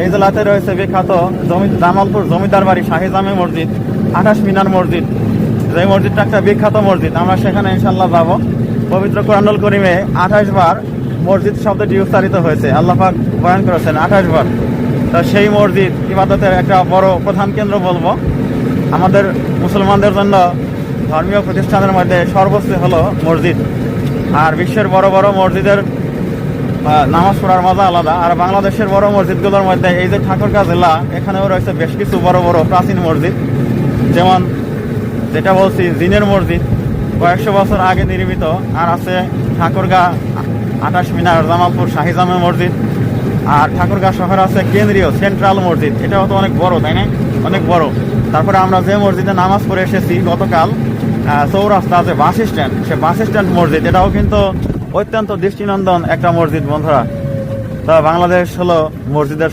এই জেলাতে রয়েছে বিখ্যাত জমি জামালপুর জমিদার বাড়ি শাহিজামে মসজিদ, আঠাশ মিনার মসজিদ। যে মসজিদটা একটা বিখ্যাত মসজিদ, আমরা সেখানে ইনশাল্লাহ যাব। পবিত্র কোরআনুল করিমে আঠাশ বার মসজিদ শব্দটি উচ্চারিত হয়েছে। আল্লাহ পাক বয়ান করেছেন, আঠাশ বার। তো সেই মসজিদ ইবাদতের একটা বড় প্রধান কেন্দ্র বলব। আমাদের মুসলমানদের জন্য ধর্মীয় প্রতিষ্ঠানের মধ্যে সর্বোচ্চ হলো মসজিদ। আর বিশ্বের বড় বড় মসজিদের নামাজ পড়ার মজা আলাদা। আর বাংলাদেশের বড় মসজিদগুলোর মধ্যে এই যে ঠাকুরগাঁ জেলা এখানেও রয়েছে বেশ কিছু বড় বড় প্রাচীন মসজিদ। যেমন যেটা বলছি, জিনের মসজিদ, কয়েকশো বছর আগে নির্মিত, আর আছে ঠাকুরগাঁ আঠাশ মিনার, জামালপুর শাহিজামে মসজিদ। আর ঠাকুরগাঁ শহর আছে কেন্দ্রীয় সেন্ট্রাল মসজিদ। এটাও তো অনেক বড়, তাই না? অনেক বড়। তারপরে আমরা যে মসজিদে নামাজ পড়ে এসেছি গতকাল চৌরাস্তা আছে বাস স্ট্যান্ড। সে বাস স্ট্যান্ড মসজিদ, এটাও কিন্তু অত্যন্ত দৃষ্টিনন্দন একটা মসজিদ বন্ধুরা। তা বাংলাদেশ হলো মসজিদের